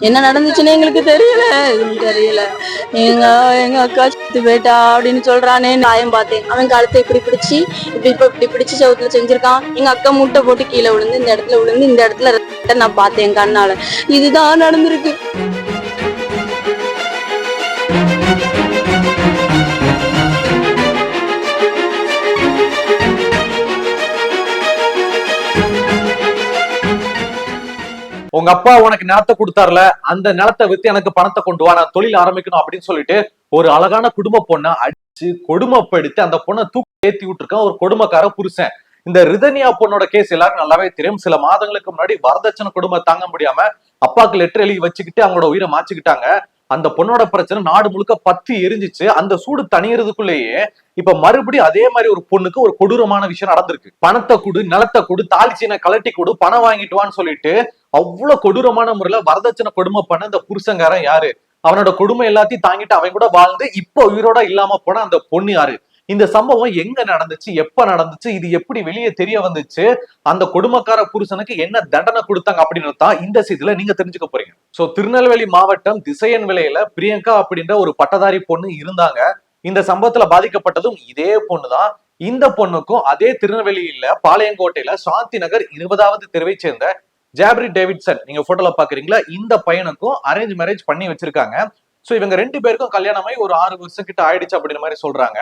என்ன நடந்துச்சுன்னு எங்களுக்கு தெரியல. எதுவும் தெரியல. எங்க எங்க அக்கா செத்து போயிட்டா அப்படின்னு சொல்றானே நியாயம் பார்த்தேன். அவன் கழுத்தை இப்படி பிடிச்சி இப்படி இப்ப இப்படி பிடிச்சு சவுத்துல செஞ்சிருக்கான். எங்க அக்கா முட்டை போட்டு கீழே விழுந்து இந்த இடத்துல விழுந்து இந்த இடத்துல நான் பார்த்தேன் கண்ணால. இதுதான் நடந்திருக்கு. உங்க அப்பா உனக்கு நிலத்தை கொடுத்தாருல அந்த நிலத்தை வித்து எனக்கு பணத்தை கொண்டு வா நான் தொழில் ஆரம்பிக்கணும் அப்படின்னு சொல்லிட்டு ஒரு அழகான குடும்ப பொண்ணை அடிச்சு கொடுமைப்படுத்தி அந்த பொண்ணை தூக்கி ஏத்தி விட்டுருக்கான் ஒரு கொடுமைக்கார புருஷன். இந்த ரிதனியா பொண்ணோட கேஸ் எல்லாரும் நல்லாவே தெரியும். சில மாதங்களுக்கு முன்னாடி வரதட்சணை கொடுமை தாங்க முடியாம அப்பாக்கு லெட்டர் எழுதி வச்சுக்கிட்டு அவங்களோட உயிரை மாச்சுக்கிட்டாங்க அந்த பொண்ணோட பிரச்சனை நாடு முழுக்க பத்தி எரிஞ்சிச்சு. அந்த சூடு தணியறதுக்குள்ளேயே இப்ப மறுபடியும் அதே மாதிரி ஒரு பொண்ணுக்கு ஒரு கொடூரமான விஷயம் நடந்திருக்கு. பணத்தை கொடு நிலத்தை கொடு தாலிச்சீனை கலட்டி கொடு பணம் வாங்கிட்டு வான்னு சொல்லிட்டு அவ்வளவு கொடூரமான முறையில வரதட்சணை கொடுமை பண்ண இந்த புருஷங்காரன் யாரு? அவனோட கொடுமை எல்லாத்தையும் தாங்கிட்டு அவன் கூட வாழ்ந்து இப்போ உயிரோட இல்லாம போன அந்த பொண்ணு யாரு? இந்த சம்பவம் எங்க நடந்துச்சு? எப்ப நடந்துச்சு? இது எப்படி வெளியே தெரிய வந்துச்சு? அந்த கொடுமக்கார புருஷனுக்கு என்ன தண்டனை கொடுத்தாங்க அப்படின்னு தான் இந்த செய்தியில நீங்க தெரிஞ்சுக்க போறீங்க. சோ திருநெல்வேலி மாவட்டம் திசையன் விலையில பிரியங்கா அப்படின்ற ஒரு பட்டதாரி பொண்ணு இருந்தாங்க. இந்த சம்பவத்துல பாதிக்கப்பட்டதும் இதே பொண்ணுதான். இந்த பொண்ணுக்கும் அதே திருநெல்வேலியில பாளையங்கோட்டையில சாந்தி நகர் இருபதாவது தெருவை சேர்ந்த ஜாப்ரி டேவிட்சன். நீங்க போட்டோல பாக்குறீங்களா? இந்த பையனுக்கும் அரேஞ்ச் மேரேஜ் பண்ணி வச்சிருக்காங்க. சோ இவங்க ரெண்டு பேருக்கும் கல்யாணமாய் ஒரு ஆறு வருஷம் கிட்ட ஆயிடுச்சு அப்படின்ற மாதிரி சொல்றாங்க.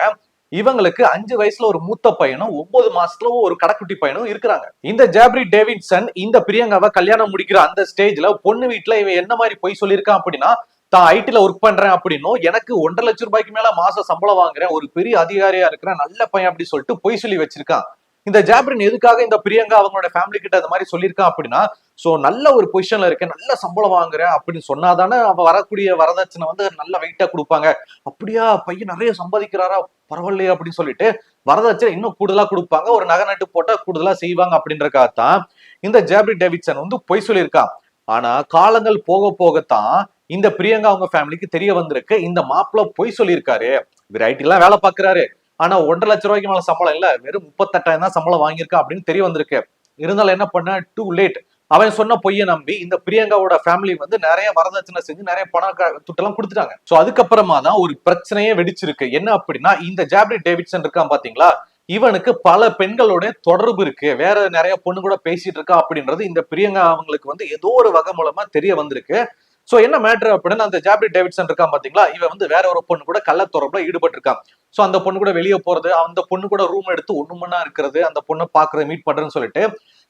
இவங்களுக்கு அஞ்சு வயசுல ஒரு மூத்த பையனும் ஒன்பது மாசத்துல ஒரு கடைக்குட்டி பையனும் இருக்கிறாங்க. இந்த ஜாப்ரி டேவிட்சன் இந்த பிரியங்காவை கல்யாணம் முடிக்கிற அந்த ஸ்டேஜ்ல பொண்ணு வீட்டுல இவன் என்ன மாதிரி பொய் சொல்லியிருக்கான் அப்படின்னா தான் ஐடில ஒர்க் பண்றேன் அப்படின்னும் எனக்கு ஒன்றரை லட்சம் ரூபாய்க்கு மேல மாசம் சம்பளம் வாங்குறேன் ஒரு பெரிய அதிகாரியா இருக்கிறேன் நல்ல பையன் அப்படி சொல்லிட்டு பொய் சொல்லி வச்சிருக்கான். இந்த ஜாப்ரின் எதுக்காக இந்த பிரியங்கா அவங்களோட ஃபேமிலி கிட்ட அந்த மாதிரி சொல்லியிருக்கான் அப்படின்னா ஸோ நல்ல ஒரு பொசிஷன்ல இருக்கேன் நல்ல சம்பளம் வாங்குறேன் அப்படின்னு சொன்னாதானே அவன் வரக்கூடிய வரதட்சணை வந்து நல்ல வெயிட்டா கொடுப்பாங்க. அப்படியா பையன் நிறைய சம்பாதிக்கிறாரா? பரவாயில்லையே அப்படின்னு சொல்லிட்டு வரதட்சணை இன்னும் கூடுதலா கொடுப்பாங்க. ஒரு நகை நட்டு போட்டா கூடுதலா செய்வாங்க அப்படின்றக்காகத்தான் இந்த ஜேப்ரி டேவிட்சன் வந்து பொய் சொல்லியிருக்கான். ஆனா காலங்கள் போக போகத்தான் இந்த பிரியங்கா அவங்க ஃபேமிலிக்கு தெரிய வந்திருக்கு. இந்த மாப்பிள்ள பொய் சொல்லியிருக்காரு. இவர் ஐடிலாம் வேலை பாக்குறாரு ஆனா ஒன்றரை லட்ச ரூபாய்க்கு மேல சம்பளம் இல்ல. வெறும் முப்பத்தெட்டாயிரம் தான் சம்பளம் வாங்கியிருக்கா அப்படின்னு தெரிய வந்திருக்கு. இருந்தாலும் என்ன பண்ண? டூ லேட் அவன் சொன்ன பொய்யை நம்பி இந்த பிரியங்காவோட ஃபேமிலி வந்து நிறைய வரதட்சணை செஞ்சு நிறைய பணம் துட்டெல்லாம் கொடுத்துட்டாங்க. சோ அதுக்கப்புறமா தான் ஒரு பிரச்சனையே வெடிச்சிருக்கு. என்ன அப்படின்னா இந்த ஜாப்ரி டேவிட்சன் இருக்கான் பாத்தீங்களா? இவனுக்கு பல பெண்களோட தொடர்பு இருக்கு. வேற நிறைய பொண்ணு கூட பேசிட்டு இருக்கா அப்படின்றது இந்த பிரியங்கா அவங்களுக்கு வந்து ஏதோ ஒரு வகை மூலமா தெரிய வந்திருக்கு. சோ என்ன மேட்ரு அப்படின்னா அந்த ஜாப்ரி டேவிட்சன் இருக்கான் பாத்தீங்களா? இவன் வந்து வேற ஒரு பொண்ணு கூட கள்ள தொடர்புல ஈடுபட்டு இருக்கான் சோ அந்த பொண்ணு கூட வெளியே போறது அந்த பொண்ணு கூட ரூம் எடுத்து ஒண்ணு இருக்கிறது அந்த பொண்ணை பாக்குறது மீட் பண்றேன்னு சொல்லிட்டு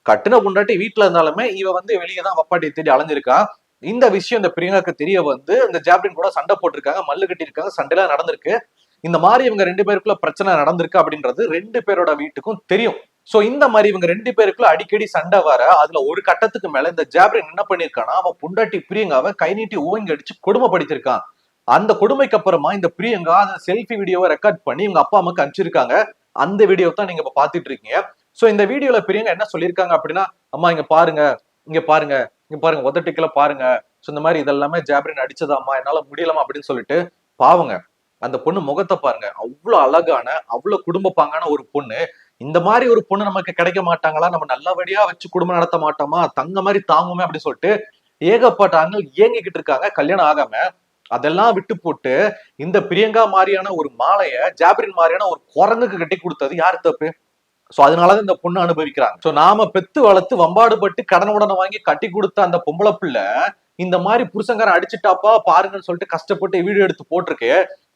கட்டின பொண்டாட்டி வீட்டுல இருந்தாலுமே இவ வந்து வெளியே தான் வப்பாட்டி தேடி அலைஞ்சிருக்கான் இந்த விஷயம் இந்த பிரியங்காக்கு தெரிய வந்து இந்த ஜாப்ரின் கூட சண்டை போட்டிருக்காங்க மல்லு கட்டியிருக்காங்க சண்டைலாம் நடந்திருக்கு. இந்த மாதிரி இவங்க ரெண்டு பேருக்குள்ள பிரச்சனை நடந்திருக்கு அப்படின்றது ரெண்டு பேரோட வீட்டுக்கும் தெரியும். சோ இந்த மாதிரி இவங்க ரெண்டு பேருக்குள்ள அடிக்கடி சண்டை வர அதுல ஒரு கட்டத்துக்கு மேல இந்த ஜாப்ரின் என்ன பண்ணிருக்கானா அவன் புண்டாட்டி பிரியங்காவை கை நீட்டி ஓங்கி அடிச்சு கொடுமைப்படுத்திருக்கான் அந்த கொடுமைக்கு அப்புறமா இந்த பிரியங்கா அந்த செல்ஃபி வீடியோவை ரெக்கார்ட் பண்ணி இவங்க அப்பா அம்மாக்கு அனுப்பிச்சிருக்காங்க. அந்த வீடியோ தான் நீங்க இப்ப பாத்துட்டு இருக்கீங்க. சோ இந்த வீடியோல பெரியவங்க என்ன சொல்லியிருக்காங்க அப்படின்னா அம்மா இங்க பாருங்க இங்க பாருங்க இங்க பாருங்க உதட்டிக்கல பாருங்க. சோ இந்த மாதிரி இதெல்லாமே ஜாப்ரின் அடிச்சதாம்மா என்னால முடியலமா அப்படின்னு சொல்லிட்டு பாவங்க அந்த பொண்ணு முகத்தை பாருங்க அவ்வளவு அழகான அவ்வளவு குடும்ப பாங்கான ஒரு பொண்ணு. இந்த மாதிரி ஒரு பொண்ணு நமக்கு கிடைக்க மாட்டாங்களா? நம்ம நல்லபடியா வச்சு குடும்பம் நடத்த மாட்டோமா? தங்க மாதிரி தாங்குமே அப்படின்னு சொல்லிட்டு ஏகப்பட்ட ஆண்கள் இருக்காங்க கல்யாணம் ஆகாம. அதெல்லாம் விட்டு போட்டு இந்த பிரியங்கா மாதிரியான ஒரு மாலைய ஜாப்ரின் மாதிரியான ஒரு குரங்குக்கு கட்டி கொடுத்தது யார் தப்பு? சோ அதனாலதான் இந்த பொண்ணு அனுபவிக்கிறாங்க. சோ நாம பெத்து வளர்த்து வம்பாடு பட்டு கடன் உடனே வாங்கி கட்டி கொடுத்த அந்த பொம்பளை பிள்ளை இந்த மாதிரி புருஷங்காரன் அடிச்சுட்டாப்பா பாருங்கன்னு சொல்லிட்டு கஷ்டப்பட்டு வீடியோ எடுத்து போட்டிருக்கு.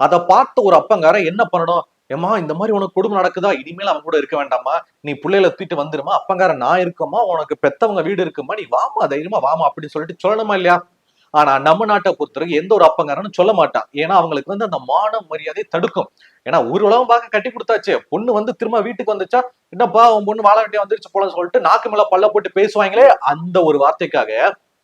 அதை பார்த்த ஒரு அப்பங்காரன் என்ன பண்ணணும்? ஏமா இந்த மாதிரி உனக்கு குடும்பம் நடக்குதா? இனிமேல் அவன் கூட இருக்க வேண்டாமா நீ பிள்ளையில தூக்கிட்டு வந்துருமா? அப்பங்காரன் நான் இருக்கமா உனக்கு பெத்தவங்க வீடு இருக்குமா? நீ வாமா தைரியமா வாமா அப்படின்னு சொல்லிட்டு சொல்லணுமா இல்லையா? ஆனா நம்ம நாட்டை பொறுத்தவரைக்கும் எந்த ஒரு அப்பங்காரனும் சொல்ல மாட்டான். ஏன்னா அவங்களுக்கு வந்து அந்த மான மரியாதை தடுக்கும். ஏன்னா ஊர் உலகம் பார்க்க கட்டி கொடுத்தாச்சு. பொண்ணு வந்து திரும்ப வீட்டுக்கு வந்துச்சா? என்னப்பா உன் பொண்ணு வாழ வேண்டிய வந்துருச்சு போல சொல்லிட்டு நாக்கு மேல பல்ல போட்டு பேசுவாங்களே? அந்த ஒரு வார்த்தைக்காக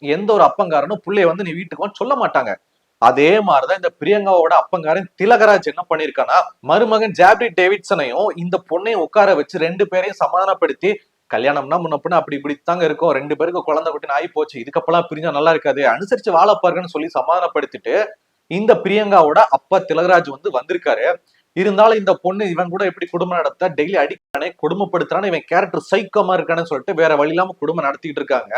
எந்த ஒரு அப்பங்காரனும் பிள்ளைய வந்து நீ வீட்டுக்கு வந்து சொல்ல மாட்டாங்க. அதே மாதிரிதான் இந்த பிரியங்காவோட அப்பங்காரன் திலகராஜ் என்ன பண்ணிருக்கானா மருமகன் ஜாப்ரி டேவிட்சனையும் இந்த பொண்ணையும் உட்கார வச்சு ரெண்டு பேரையும் சமாதானப்படுத்தி கல்யாணம்னா முன்ன பின்ன அப்படி இப்படித்தாங்க இருக்கும். ரெண்டு பேருக்கு குழந்தை குட்டின்னு ஆகி போச்சு. இதுக்கப்புறம் பிரிஞ்சா நல்லா இருக்காது. அனுசரிச்சு வாழ பாருங்கன்னு சொல்லி சமாதானப்படுத்திட்டு இந்த பிரியங்காவோட அப்பா திலகராஜ் வந்து வந்திருக்காரு. இருந்தாலும் இந்த பொண்ணு இவன் கூட எப்படி குடும்பம் நடத்த? டெய்லி அடிக்கானே கொடுமைப்படுத்துறானே இவன் கேரக்டர் சைக்கமா இருக்கானு சொல்லிட்டு வேற வழி இல்லாம குடும்பம் நடத்திட்டு இருக்காங்க.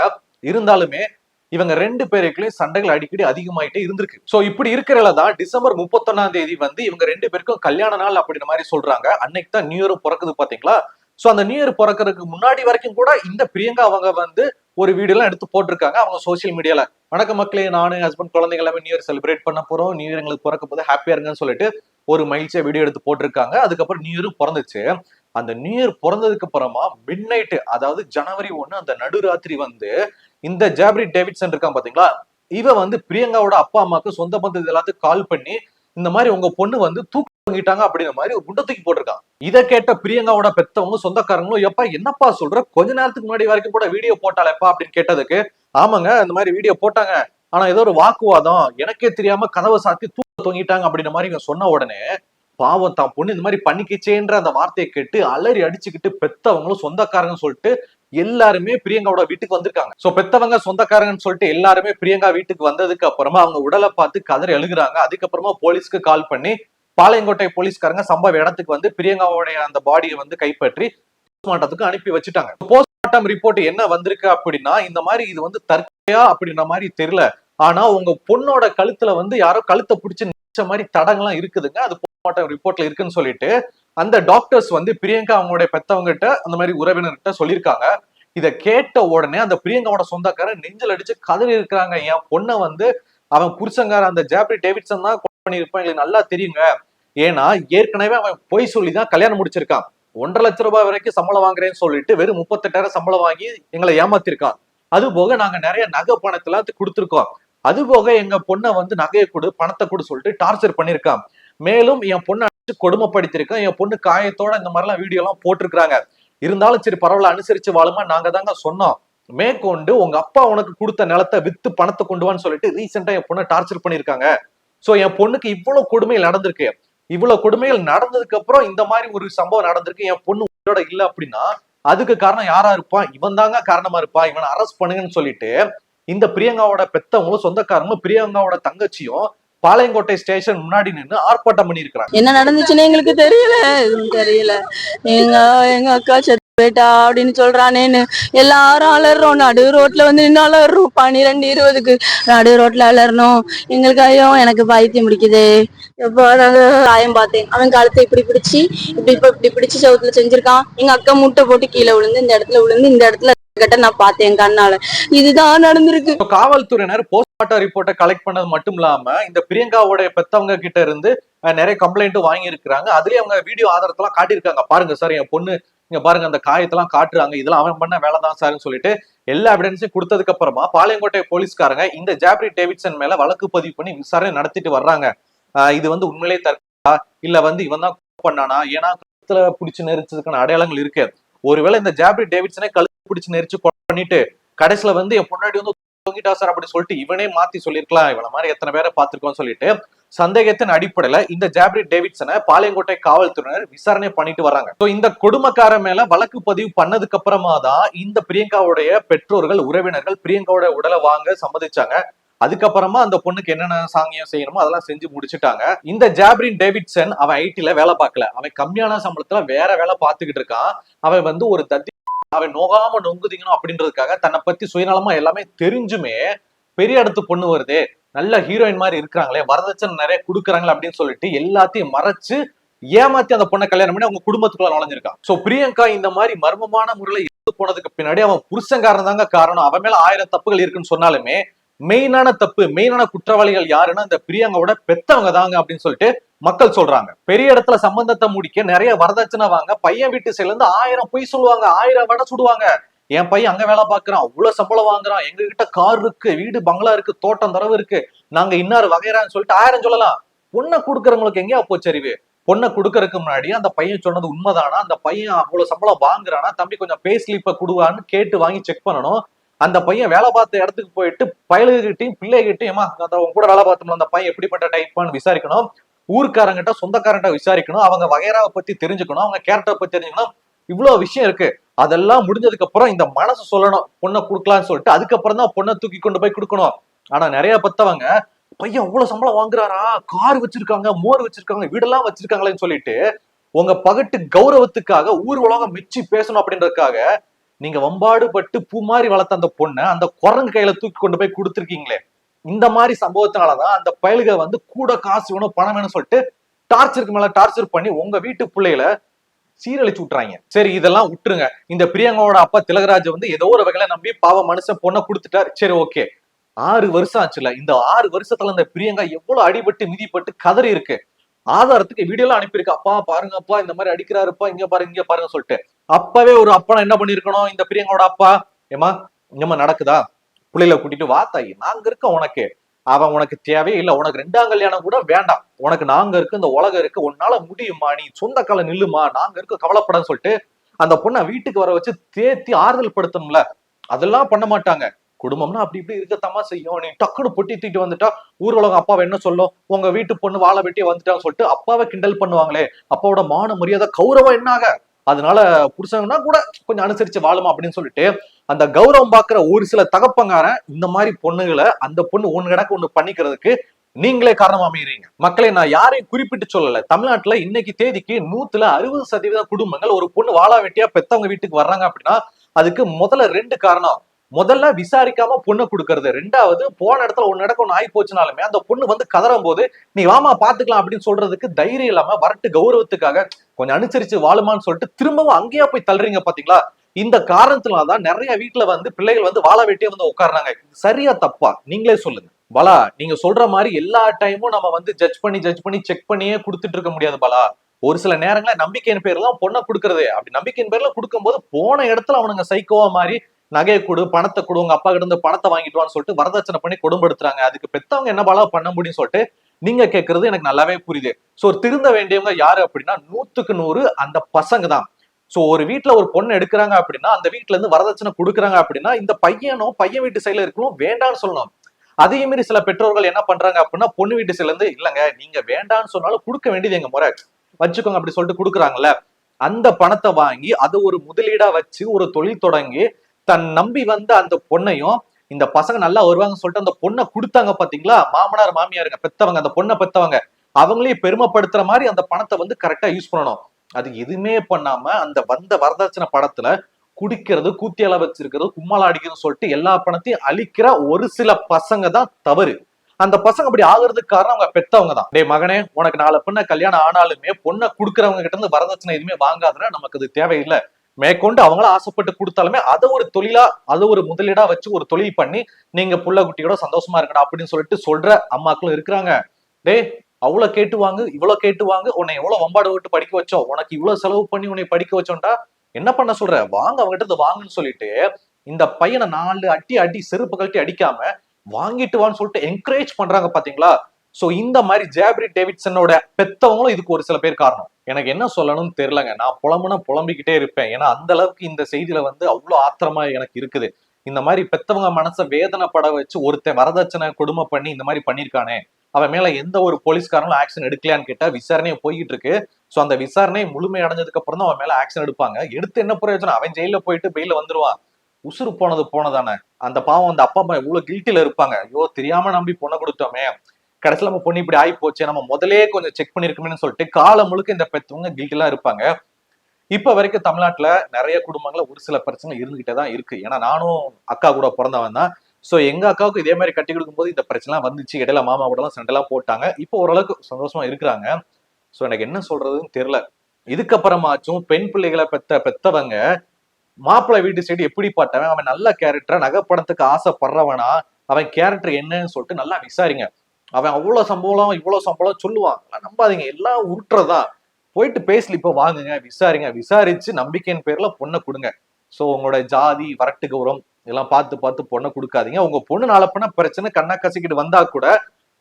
இருந்தாலுமே இவங்க ரெண்டு பேருக்குள்ளயும் சண்டைகள் அடிக்கடி அதிகமாயிட்டே இருந்திருக்கு. சோ இப்படி இருக்கிறதுல தான் டிசம்பர் முப்பத்தொன்னாம் தேதி வந்து இவங்க ரெண்டு பேருக்கும் கல்யாண நாள் அப்படின்ற மாதிரி சொல்றாங்க. அன்னைக்கு தான் நியூ இயர் பிறக்குது பாத்தீங்களா? ஸோ அந்த நியூ இயர் பிறக்கிறதுக்கு முன்னாடி வரைக்கும் கூட இந்த பிரியங்கா அவங்க வந்து ஒரு வீடியோலாம் எடுத்து போட்டிருக்காங்க அவங்க சோசியல் மீடியால வணக்க மக்களே நானும் ஹஸ்பண்ட் குழந்தைங்க எல்லாமே நியூ இயர் செலிப்ரேட் பண்ண போறோம். நியூ இயர் எங்களுக்கு பிறக்க போது ஹாப்பியா இருங்கன்னு சொல்லிட்டு ஒரு மகிழ்ச்சியா வீடியோ எடுத்து போட்டிருக்காங்க. அதுக்கப்புறம் நியூ இயரும் பிறந்துச்சு. அந்த நியூ இயர் பிறந்ததுக்கு அப்புறமா மிட் நைட்டு அதாவது ஜனவரி ஒன்று அந்த நடுராத்திரி வந்து இந்த ஜாப்ரி டேவிட்சன் இருக்கான் பாத்தீங்களா? இவ வந்து பிரியங்காவோட அப்பா அம்மாக்கு சொந்த பந்தது எல்லாத்துக்கும் கால் பண்ணி இந்த மாதிரி உங்க பொண்ணு வந்து தூக்கு வாங்கிட்டாங்க அப்படிங்கிற மாதிரி ஒரு குண்டை தூக்கி போட்டிருக்கான். இதை கேட்ட பிரியங்காவோட பெத்தவங்க சொந்தக்காரங்களும் எப்பா என்னப்பா சொல்ற? கொஞ்ச நேரத்துக்கு முன்னாடி வரைக்கும் கூட வீடியோ போட்டாலேப்பா அப்படின்னு கேட்டதுக்கு ஆமாங்க இந்த மாதிரி வீடியோ போட்டாங்க. ஆனா ஏதோ ஒரு வாக்குவாதம். எனக்கே தெரியாம கதவை சாத்தி தூக்க தொங்கிட்டாங்க. அப்படின்ற மாதிரி இவன் சொன்ன உடனே பாவம் தான் பொண்ணு இந்த மாதிரி பண்ணிக்கிச்சேன்ற அந்த வார்த்தையை கேட்டு அலறி அடிச்சுக்கிட்டு பெத்தவங்களும் சொந்தக்காரங்க சொல்லிட்டு எல்லாருமே பிரியங்காவோட வீட்டுக்கு வந்திருக்காங்க. சோ பெத்தவங்க சொந்தக்காரங்கன்னு சொல்லிட்டு எல்லாருமே பிரியங்கா வீட்டுக்கு வந்ததுக்கு அப்புறமா அவங்க உடலை பார்த்து கதறி எழுகுறாங்க அதுக்கப்புறமா போலீஸ்க்கு கால் பண்ணி பாளையங்கோட்டை போலீஸ்காரங்க சம்பவ இடத்துக்கு வந்து பிரியங்காவோடைய அந்த பாடியை வந்து கைப்பற்றி போஸ்ட்மார்ட்டத்துக்கு அனுப்பி வச்சுட்டாங்க. போஸ்ட்மார்ட்டம் ரிப்போர்ட் என்ன வந்திருக்கு அப்படின்னா இந்த மாதிரி இது வந்து தற்கையா அப்படின்ற மாதிரி தெரியல. ஆனா உங்க பொண்ணோட கழுத்துல வந்து யாரோ கழுத்தை பிடிச்சு நிச்ச மாதிரி தடங்கள்லாம் இருக்குதுங்க. அது போஸ்ட்மார்ட்டம் ரிப்போர்ட்ல இருக்குன்னு சொல்லிட்டு அந்த டாக்டர்ஸ் வந்து பிரியங்கா அவங்களுடைய பெத்தவங்ககிட்ட அந்த மாதிரி உறவினர்கிட்ட சொல்லியிருக்காங்க. இதை கேட்ட உடனே அந்த பிரியங்காவோட சொந்தக்காரன் நெஞ்சல் அடிச்சு கதறி இருக்கிறாங்க. என் பொண்ணை வந்து அவன் புருஷங்கார அந்த ஜாப்ரி டேவிட்சன் தான் பண்ணியிருப்பான். எங்களுக்கு நல்லா தெரியுங்க. ஏன்னா ஏற்கனவே அவன் பொய் சொல்லி தான் கல்யாணம் முடிச்சிருக்கான். ஒன்றரை லட்ச ரூபாய் வரைக்கும் சம்பளம் வாங்குறேன்னு சொல்லிட்டு வெறும் முப்பத்தெட்டாயிரம் சம்பளம் வாங்கி எங்களை ஏமாத்திருக்கான். அது போக நாங்க நிறைய நகை பணத்துல கொடுத்துருக்கோம். அது போக எங்க பொண்ணை வந்து நகையை கொடு பணத்தை கொடு சொல்லிட்டு டார்ச்சர் பண்ணிருக்கான் மேலும் என் பொண்ணை கொடுமைப்படுத்திருக்கோம் என் பொண்ணு காயத்தோட இந்த மாதிரிலாம் வீடியோ எல்லாம் போட்டிருக்காங்க இருந்தாலும் சரி பரவாயில்ல அனுசரிச்சு வாழுமா? நாங்க தாங்க சொன்னோம். மேற்கொண்டு உங்க அப்பா உனக்கு கொடுத்த நிலத்தை வித்து பணத்தை கொண்டு வான்னு சொல்லிட்டு ரீசெண்டா என் பொண்ணை டார்ச்சர் பண்ணிருக்காங்க சோ என் பொண்ணுக்கு இவ்வளவு கொடுமைகள் நடந்திருக்கு. இவ்வளவு கொடுமைகள் நடந்ததுக்கு அப்புறம் இந்த மாதிரி ஒரு சம்பவம் நடந்திருக்கு. என் பொண்ணு உங்களோட இல்ல அப்படின்னா அதுக்கு காரணம் யாரா இருப்பான் இவன் தாங்க காரணமா இருப்பான் இவனை அரெஸ்ட் பண்ணுங்கன்னு சொல்லிட்டு இந்த பிரியங்காவோட பெத்தவங்களும் சொந்தக்காரங்களும் பிரியங்காவோட தங்கச்சியும் பாளையங்கோட்டை ஸ்டேஷன் முன்னாடி நின்று ஆர்ப்பாட்டம் பண்ணியிருக்கிறாங்க. என்ன நடந்துச்சுன்னு எங்களுக்கு தெரியல. எதுவும் தெரியல. எங்க எங்க அக்கா செத்து போயிட்டா அப்படின்னு சொல்றானேன்னு எல்லாரும் அலறோம். நடு ரோட்ல வந்து நின்று அலறோம். பன்னிரெண்டு இருபதுக்கு நடு ரோட்ல அலறணும். எங்களுக்கு ஐயோ எனக்கு பைத்தியம் முடிக்குது எப்போ காயம் பார்த்தேன். அவன் கழுத்தை இப்படி பிடிச்சி இப்படி இப்ப இப்படி பிடிச்சு சவுத்துல செஞ்சிருக்கான். எங்க அக்கா முட்டை போட்டு கீழே விழுந்து இந்த இடத்துல விழுந்து இந்த இடத்துல கிட்ட நான் பார்த்தேன் கண்ணால இதுதான் நடந்திருக்கு. காவல்துறையினர் போஸ்ட்மார்ட்டம் ரிப்போர்ட்டை கலெக்ட் பண்ணது மட்டும் இல்லாம இந்த பிரியங்காவோட பெத்தவங்க கிட்ட இருந்து நிறைய கம்ப்ளைண்ட் வாங்கி இருக்கிறாங்க அதுலயே அவங்க வீடியோ ஆதாரத்தெல்லாம் காட்டியிருக்காங்க. பாருங்க சார் என் பொண்ணு இங்க பாருங்க அந்த காயத்தெல்லாம் காட்டுறாங்க. இதெல்லாம் அவன் பண்ண வேலை தான் சார்னு சொல்லிட்டு எல்லா எவிடன்ஸையும் கொடுத்ததுக்கு அப்புறமா பாளையங்கோட்டை போலீஸ்காரங்க இந்த ஜாப்ரி டேவிட்சன் மேல வழக்கு பதிவு பண்ணி விசாரணை நடத்திட்டு வர்றாங்க. இது வந்து உண்மையிலே தற்கா இல்ல வந்து இவன் தான் பண்ணானா? ஏன்னா கழுத்துல பிடிச்சு நெரிச்சதுக்கான அடையாளங்கள் இருக்கு. ஒருவேளை இந்த ஜாப்ரி டேவிட்சனே கழு பிடிச்சு நெரிச்சு பண்ணிட்டு கடைசியில வந்து என் பொன்னாடி வந்து தொங்கிட்டா சார் அப்படி சொல்லிட்டு இவனே மாத்தி சொல்லிருக்கலாம் இவன மாதிரி எத்தனை பேரை பார்த்திருக்கோம்னு சொல்லிட்டு சந்தேகத்தின் அடிப்படையில இந்த ஜாப்ரி டேவிட்சனை பாளையங்கோட்டை காவல்துறையினர் விசாரணை பண்ணிட்டு வராங்க இந்த கொடுமைக்கார மேல வழக்கு பதிவு பண்ணதுக்கு அப்புறமா தான் இந்த பிரியங்காவுடைய பெற்றோர்கள் உறவினர்கள் பிரியங்காவோட உடலை வாங்க சம்மதிச்சாங்க. அதுக்கப்புறமா அந்த பொண்ணுக்கு என்னென்ன சாங்கியம் செய்யணுமோ அதெல்லாம் செஞ்சு முடிச்சுட்டாங்க. இந்த ஜாப்ரின் டேவிட்சன் அவன் ஐடில வேலை பார்க்கல. அவன் கம்மியான சம்பளத்துல வேற வேலை பார்த்துக்கிட்டு இருக்கான். அவன் வந்து ஒரு தத்தி அவன் நோகாம நொங்குதிங்கணும் அப்படின்றதுக்காக தன்னை பத்தி சுயநலமா எல்லாமே தெரிஞ்சுமே பெரிய இடத்து பொண்ணு வருதே நல்ல ஹீரோயின் மாதிரி இருக்கிறாங்களே வரதட்சணை நிறைய கொடுக்குறாங்களே அப்படின்னு சொல்லிட்டு எல்லாத்தையும் மறைச்சு ஏமாத்தி அந்த பொண்ணை கல்யாணம் பண்ணி அவங்க குடும்பத்துக்குள்ள நுழைஞ்சிருக்கான். சோ பிரியங்கா இந்த மாதிரி மர்மமான முறையில இறந்து போனதுக்கு பின்னாடி அவன் புருஷங்காரன் தாங்க காரணம். அவன் மேல ஆயிரம் தப்புகள் இருக்குன்னு சொன்னாலுமே மெயினான தப்பு மெயினான குற்றவாளிகள் யாருன்னா இந்த பிரியங்காவோட பெத்தவங்க தாங்க அப்படின்னு சொல்லிட்டு மக்கள் சொல்றாங்க. பெரிய இடத்துல சம்பந்தத்தை முடிக்க நிறைய வரதட்சணை வாங்க பையன் வீட்டு சைடுல இருந்து ஆயிரம் பொய் சொல்லுவாங்க ஆயிரம் வடை சுடுவாங்க. என் பையன் அங்க வேலை பாக்குறான் அவ்வளவு சம்பளம் வாங்குறான் எங்க கிட்ட கார் இருக்கு வீடு பங்களா இருக்கு தோட்டம் தரவு இருக்கு நாங்க இன்னாரு வகைறான்னு சொல்லிட்டு ஆயிரம் சொல்லலாம். பொண்ணை கொடுக்கறவங்களுக்கு எங்கேயா போச்சரிவு பொண்ணை கொடுக்கறதுக்கு முன்னாடி அந்த பையன் சொன்னது உண்மைதானா? அந்த பையன் அவ்வளவு சம்பளம் வாங்குறானா? தம்பி கொஞ்சம் பே ஸ்லிப்பை கொடுவான்னு கேட்டு வாங்கி செக் பண்ணணும். அந்த பையன் வேலை பார்த்த இடத்துக்கு போயிட்டு பயலுகிட்டையும் பிள்ளைகிட்டையும் ஏமா அந்த உங்க கூட வேலை பார்த்தோம்ல அந்த பையன் எப்படிப்பட்ட டைப்பான்னு விசாரிக்கணும். ஊர்க்காரங்கிட்ட சொந்தக்காரங்கிட்ட விசாரிக்கணும். அவங்க வகைராவை பத்தி தெரிஞ்சுக்கணும். அவங்க கேரக்டரை பத்தி தெரிஞ்சுக்கணும். இவ்வளவு விஷயம் இருக்கு. அதெல்லாம் முடிஞ்சதுக்கு அப்புறம் இந்த மனசு சொல்லணும். பொண்ணை கொடுக்கலாம்னு சொல்லிட்டு அதுக்கப்புறம் தான் பொண்ணை தூக்கி கொண்டு போய் கொடுக்கணும். ஆனா நிறைய பத்தவங்க பையன் அவ்வளவு சம்பளம் வாங்குறாரா? கார் வச்சிருக்காங்க மோர் வச்சிருக்காங்க வீடெல்லாம் வச்சிருக்காங்களேன்னு சொல்லிட்டு உங்க பகட்டு கௌரவத்துக்காக ஊர் உலகம் மிச்சி பேசணும் அப்படின்றதுக்காக நீங்க வம்பாடு பட்டு பூ மாதிரி வளர்த்த அந்த பொண்ணை அந்த குரங்கு கையில தூக்கி கொண்டு போய் கொடுத்துருக்கீங்களே. இந்த மாதிரி சம்பவத்தினாலதான் அந்த பயலுக வந்து கூட காசு வேணும் பணம் வேணும்னு சொல்லிட்டு டார்ச்சருக்கு மேல டார்ச்சர் பண்ணி உங்க வீட்டு பிள்ளைகளை சீரழிச்சு விட்டுறாங்க. சரி இதெல்லாம் விட்டுருங்க. இந்த பிரியங்காவோட அப்பா திலகராஜ் வந்து ஏதோ ஒரு வகையில நம்பி பாவ மனுஷன் பொண்ணை கொடுத்துட்டாரு. சரி ஓகே. ஆறு வருஷம் ஆச்சுல இந்த ஆறு வருஷத்துல இந்த பிரியங்கா எவ்வளவு அடிபட்டு மிதிப்பட்டு கதறி இருக்கு. ஆதாரத்துக்கு வீடியோலாம் அனுப்பியிருக்கு. அப்பா பாருங்கப்பா இந்த மாதிரி அடிக்கிறாருப்பா இங்க பாருங்க இங்க பாருங்க சொல்லிட்டு. அப்பவே ஒரு அப்பா என்ன பண்ணிருக்கணும்? இந்த பிரியங்கோட அப்பா ஏமா இங்கம்மா நடக்குதா? பிள்ளைகளை கூட்டிட்டு வா தாயி. நாங்க இருக்கோம் உனக்கு. அவன் உனக்கு தேவையே இல்ல. உனக்கு ரெண்டாம் கல்யாணம் கூட வேண்டாம். உனக்கு நாங்க இருக்கு இந்த உலகம் இருக்கு. உன்னால முடியுமா? நீ சொந்த கால நில்லுமா? நாங்க இருக்க கவலைப்படன்னு சொல்லிட்டு அந்த பொண்ணை வீட்டுக்கு வர வச்சு தேத்தி ஆறுதல் படுத்தணும்ல அதெல்லாம் பண்ண மாட்டாங்க. குடும்பம்னா அப்படி இப்படி இருக்கத்தாமா செய்யும். நீ டக்குனு பொட்டி தூக்கிட்டு வந்துட்டா ஊர் உலகம் அப்பாவை என்ன சொல்லும்? உங்க வீட்டு பொண்ணு வாழை வெட்டி வந்துட்டான்னு சொல்லிட்டு அப்பாவை கிண்டல் பண்ணுவாங்களே. அப்பாவோட மான மரியாதை கௌரவம் என்னாக? அதனால புருஷங்கன்னா கூட கொஞ்சம் அனுசரிச்சு வாழுமா அப்படின்னு சொல்லிட்டு அந்த கௌரவம் பாக்குற ஒரு சில தகப்பங்காரன் இந்த மாதிரி பொண்ணுகளை அந்த பொண்ணு ஒண்ணு கிடக்கு ஒண்ணு பண்ணிக்கிறதுக்கு நீங்களே காரணமா அமைகிறீங்க மக்களை நான் யாரையும் குறிப்பிட்டு சொல்லல. தமிழ்நாட்டுல இன்னைக்கு தேதிக்கு நூத்துல அறுபது சதவீத குடும்பங்கள் ஒரு பொண்ணு வாழா வெட்டியா பெத்தவங்க வீட்டுக்கு வர்றாங்க அப்படின்னா அதுக்கு முதல்ல ரெண்டு காரணம். முதல்ல விசாரிக்காம பொண்ணு கொடுக்கறது. ரெண்டாவது போன இடத்துல ஒன்னு நடக்க ஒன்று ஆகி போச்சுனாலுமே அந்த பொண்ணு வந்து கதறும் போது நீ வாமா பாத்துக்கலாம் அப்படின்னு சொல்றதுக்கு தைரியம் இல்லாம வரட்டு கௌரவத்துக்காக கொஞ்சம் அனுசரிச்சு வாழுமான்னு சொல்லிட்டு திரும்பவும் அங்கேயா போய் தள்ளுறீங்க பாத்தீங்களா? இந்த காரணத்தினாலதான் நிறைய வீட்டுல வந்து பிள்ளைகள் வந்து வாழ வெட்டியே வந்து உட்கார்றாங்க. சரியா தப்பா? நீங்களே சொல்லுங்க. பலா நீங்க சொல்ற மாதிரி எல்லா டைமும் நம்ம வந்து ஜட்ஜ் பண்ணி ஜட்ஜ் பண்ணி செக் பண்ணியே கொடுத்துட்டு இருக்க முடியாது பலா. ஒரு சில நேரங்களில் நம்பிக்கையின் பேர்லாம் பொண்ணை கொடுக்கறது. அப்படி நம்பிக்கையின் பேர்ல கொடுக்கும்போது போன இடத்துல அவனுங்க சைக்கோவா மாதிரி நகையை கொடு பணத்தை கொடு உங்க அப்பா கிட்ட இருந்து பணத்தை வாங்கிட்டு வான்னு சொல்லிட்டு வரதட்சணை பண்ணி கொடும்படுத்துறாங்க அதுக்கு பெத்தவங்க என்ன பாலா பண்ண முடியும்னு சொல்லிட்டு நீங்க கேட்கறது எனக்கு நல்லாவே புரியுது. சோ திருந்த வேண்டியவங்க யாரு அப்படின்னா நூத்துக்கு நூறு அந்த பசங்க தான். சோ ஒரு வீட்டுல ஒரு பொண்ணு எடுக்கிறாங்க அப்படின்னா அந்த வீட்ல இருந்து வரதட்சணை கொடுக்குறாங்க அப்படின்னா இந்த பையனும் பையன் வீட்டு சைடுல இருக்கணும் வேண்டாம்னு சொல்லணும். அதே மாதிரி சில பெற்றோர்கள் என்ன பண்றாங்க அப்படின்னா பொண்ணு வீட்டு சைடுல இருந்து இல்லங்க நீங்க வேண்டாம்னு சொன்னாலும் கொடுக்க வேண்டியது எங்க முறை. வச்சுக்கோங்க அப்படி சொல்லிட்டு கொடுக்குறாங்கல்ல. அந்த பணத்தை வாங்கி அதை ஒரு முதலீடா வச்சு ஒரு தொழில் தொடங்கி தன் நம்பி வந்த அந்த பொண்ணையும் இந்த பசங்க நல்லா வருவாங்கன்னு சொல்லிட்டு அந்த பொண்ணை கொடுத்தாங்க பாத்தீங்களா? மாமனார் மாமியாருங்க பெத்தவங்க அந்த பொண்ணை பெத்தவங்க. அவங்களையும் பெருமைப்படுத்துற மாதிரி அந்த பணத்தை வந்து கரெக்டா யூஸ் பண்ணணும். அது எதுவுமே பண்ணாம அந்த வந்த வரதட்சணை படத்துல குடிக்கிறது கூத்தியால வச்சிருக்கிறது கும்மால அடிக்கிறதுன்னு சொல்லிட்டு எல்லா பணத்தையும் அழிக்கிற ஒரு சில பசங்க தான் தவறு. அந்த பசங்க அப்படி ஆகுறதுக்கு காரணம் அவங்க பெத்தவங்க தான். டேய் மகனே உனக்கு நாலு பொண்ணை கல்யாணம் ஆனாலுமே பொண்ணை கொடுக்கறவங்க கிட்ட இருந்து வரதட்சணை எதுவுமே வாங்காதுன்னா நமக்கு அது தேவையில்லை. மேற்கொண்டு அவங்கள ஆசைப்பட்டு கொடுத்தாலுமே அதை ஒரு தொழிலா அதை ஒரு முதலீடா வச்சு ஒரு தொழில் பண்ணி நீங்க புள்ள குட்டியோட சந்தோஷமா இருக்கணும் அப்படின்னு சொல்லிட்டு சொல்ற அம்மாக்களும் இருக்கிறாங்க. டேய் அவ்வளவு கேட்டு வாங்கு இவ்வளவு கேட்டு வாங்கு உன்னை எவ்வளவு வம்பாடு விட்டு படிக்க வச்சோம் உனக்கு இவ்வளவு செலவு பண்ணி உன்னை படிக்க வச்சோம்டா என்ன பண்ண சொல்ற? வாங்க அவங்ககிட்ட இருந்து வாங்குன்னு சொல்லிட்டு இந்த பையனை நாலு அடி அடி செருப்பு கழட்டி அடிக்காம வாங்கிட்டு வான்னு சொல்லிட்டு என்கரேஜ் பண்றாங்க பாத்தீங்களா? ஸோ இந்த மாதிரி ஜேப்ரி டேவிட்சனோட பெத்தவங்களும் இதுக்கு ஒரு சில பேர் காரணம். எனக்கு என்ன சொல்லணும்னு தெரிலங்க நான் புலம்புனா புலம்பிக்கிட்டே இருப்பேன். ஏன்னா அந்த அளவுக்கு இந்த செய்தியில வந்து அவ்வளோ ஆத்திரமா எனக்கு இருக்குது. இந்த மாதிரி பெத்தவங்க மனசை வேதனைப்பட வச்சு ஒருத்தன் வரதட்சணை கொடுமை பண்ணி இந்த மாதிரி பண்ணியிருக்கானே. அவன் மேல எந்த ஒரு போலீஸ்காரங்களும் ஆக்ஷன் எடுக்கலையான்னு கேட்டா விசாரணையை போய்கிட்டு இருக்கு ஸோ அந்த விசாரணை முழுமை அடைஞ்சதுக்கு அப்புறம் தான் அவன் மேல ஆக்ஷன் எடுப்பாங்க. எடுத்து என்ன பிரயோஜனம்? அவன் ஜெயில போயிட்டு பெயில வந்துருவான். உசுறு போனது போனதானே. அந்த பாவம் அந்த அப்பா அம்மா எவ்வளவு கில்ட்டில இருப்பாங்க. ஐயோ தெரியாம நம்பி பொண்ணை கொடுத்தோமே. கடைசியில நம்ம பொண்ணு இப்படி ஆகி போச்சு நம்ம முதலே கொஞ்சம் செக் பண்ணிருக்கணும்னு சொல்லிட்டு காலம் முழுக்க இந்த பெற்றவங்க கில்ட்டிலாம் இருப்பாங்க. இப்ப வரைக்கும் தமிழ்நாட்டுல நிறைய குடும்பங்களில் ஒரு சில பிரச்சனை இருந்துகிட்டே தான் இருக்கு. ஏன்னா நானும் அக்கா கூட பிறந்தவன் தான். ஸோ எங்க அக்காவுக்கு இதே மாதிரி கட்டி கொடுக்கும்போது இந்த பிரச்சனை வந்துச்சு. இடையில மாமா கூட எல்லாம் சண்டைலாம் போட்டாங்க. இப்போ ஓரளவுக்கு சந்தோஷமா இருக்கிறாங்க. ஸோ எனக்கு என்ன சொல்றதுன்னு தெரியல. இதுக்கப்புறமாச்சும் பெண் பிள்ளைகளை பெத்த பெத்தவங்க மாப்பிள்ளை வீட்டு சைடு எப்படி பார்த்தவன் அவன் நல்ல கேரக்டரா நகைப்படத்துக்கு ஆசைப்படுறவனா? அவன் கேரக்டர் என்னன்னு சொல்லிட்டு நல்லா விசாரிங்க. அவன் அவ்வளோ சம்பளம் இவ்வளோ சம்பளம் சொல்லுவான் அதெல்லாம் நம்பாதீங்க. எல்லாம் உருட்டுறதா? போயிட்டு பேசல இப்ப வாங்குங்க விசாரிங்க. விசாரிச்சு நம்பிக்கையின் பேர்ல பொண்ணை கொடுங்க. ஸோ உங்களோட ஜாதி வரட்டு கௌரவம் இதெல்லாம் பார்த்து பார்த்து பொண்ணை கொடுக்காதீங்க. உங்க பொண்ணு நாளை பிரச்சனை கண்ணா கசிக்கிட்டு வந்தா கூட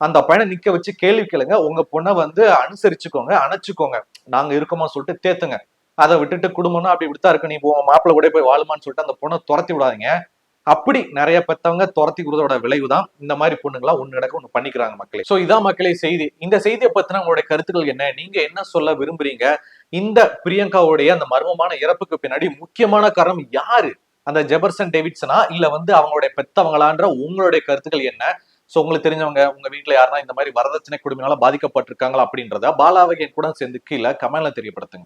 அந்த பையனை நிக்க வச்சு கேள்வி கேளுங்க. உங்க பொண்ணை வந்து அனுசரிச்சுக்கோங்க அணைச்சுக்கோங்க. நாங்க இருக்கோமா சொல்லிட்டு தேத்துங்க. அதை விட்டுட்டு குடும்பம்னா அப்படி இப்படித்தான் இருக்கு. நீ உங்க மாப்பிள்ளை கூட போய் வாழுமான்னு சொல்லிட்டு அந்த பொண்ணை துரத்தி விடாதீங்க. அப்படி நிறைய பெத்தவங்க துரத்தி கொடுத்தோட விளைவு தான் இந்த மாதிரி பொண்ணுங்களா ஒண்ணு நடக்க ஒண்ணு பண்ணிக்கிறாங்க மக்களே. சோ இதான் மக்களே செய்தி. இந்த செய்தியை பத்தின உங்களுடைய கருத்துக்கள் என்ன? நீங்க என்ன சொல்ல விரும்புறீங்க? இந்த பிரியங்காவுடைய அந்த மர்மமான இறப்புக்கு பின்னாடி முக்கியமான காரணம் யாரு? அந்த ஜெபர்சன் டேவிட்ஸனா இல்ல வந்து அவங்களுடைய பெத்தவங்களான்ற உங்களுடைய கருத்துக்கள் என்ன? சோ உங்களுக்கு தெரிஞ்சவங்க உங்க வீட்டுல யாருன்னா இந்த மாதிரி வரதட்சணை குடும்பங்களால பாதிக்கப்பட்டிருக்காங்களா அப்படின்றத பாலாவகை கூட சேர்ந்து கீழே கமெண்ட்ல தெரியப்படுத்துங்க.